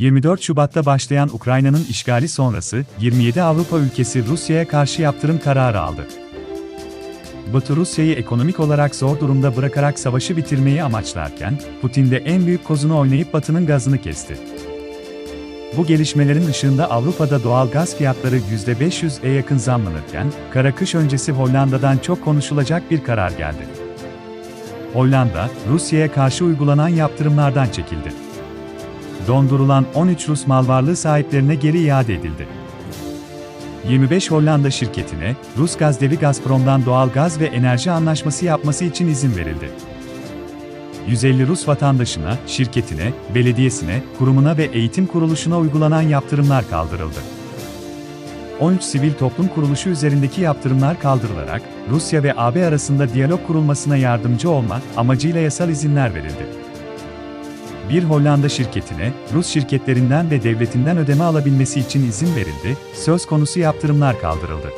24 Şubat'ta başlayan Ukrayna'nın işgali sonrası 27 Avrupa ülkesi Rusya'ya karşı yaptırım kararı aldı. Batı Rusya'yı ekonomik olarak zor durumda bırakarak savaşı bitirmeyi amaçlarken, Putin de en büyük kozunu oynayıp Batı'nın gazını kesti. Bu gelişmelerin ışığında Avrupa'da doğal gaz fiyatları %500'e yakın zamlanırken, kara kış öncesi Hollanda'dan çok konuşulacak bir karar geldi. Hollanda, Rusya'ya karşı uygulanan yaptırımlardan çekildi. Dondurulan 13 Rus mal varlığı sahiplerine geri iade edildi. 25 Hollanda şirketine, Rus gaz devi Gazprom'dan doğal gaz ve enerji anlaşması yapması için izin verildi. 150 Rus vatandaşına, şirketine, belediyesine, kurumuna ve eğitim kuruluşuna uygulanan yaptırımlar kaldırıldı. 13 sivil toplum kuruluşu üzerindeki yaptırımlar kaldırılarak, Rusya ve AB arasında diyalog kurulmasına yardımcı olma amacıyla yasal izinler verildi. Bir Hollanda şirketine, Rus şirketlerinden ve devletinden ödeme alabilmesi için izin verildi, söz konusu yaptırımlar kaldırıldı.